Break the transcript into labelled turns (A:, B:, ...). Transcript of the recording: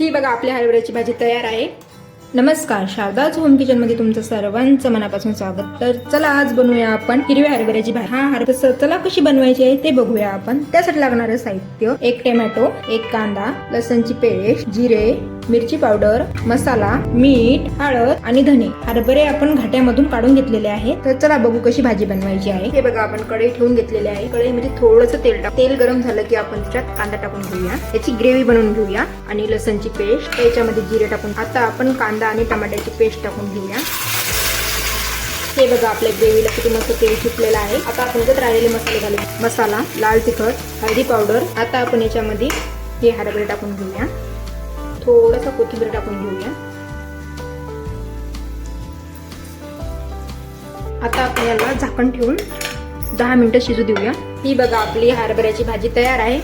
A: ही बघा आपल्या हरभऱ्याची भाजी तयार आहे. नमस्कार शारदाच होम किचनमध्ये तुमचं सर्वांचं मनापासून स्वागत. तर चला आज बनवूया आपण हिरव्या हरभऱ्याची भाजी. हा हरभ चला कशी बनवायची आहे ते बघूया आपण. त्यासाठी लागणारं साहित्य एक टोमॅटो एक कांदा लसणची पेस्ट जिरे मिरची पावडर मसाला मीठ हळद आणि धने हरभरे आपण घाट्यामधून काढून घेतलेले आहे तर चला बघू कशी भाजी बनवायची आहे. हे बघा आपण कढई ठेवून घेतलेले आहे. कढईमध्ये थोडंसं तेल टाक तेल गरम झालं की आपण त्याच्यात कांदा टाकून घेऊया. याची ग्रेव्ही बनवून घेऊया आणि लसणची पेस्ट. त्याच्यामध्ये जिरे टाकून आता आपण कांदा आणि टमाट्याची पेस्ट टाकून घेऊया. हे बघा आपल्या ग्रेव्हीला किती मस्त तेल सुटलेलं आहे. आता आपण त्यात राहिलेले मसाले घालू. मसाला लाल तिखट हळदी पावडर. आता आपण याच्यामध्ये हे हरभरे टाकून घेऊया. थोडंसं कोथिंबीर टाकून घेऊया. आता आपण याला झाकण ठेवून दहा मिनिटं शिजू देऊया. ही बघा आपली हरभऱ्याची भाजी तयार आहे.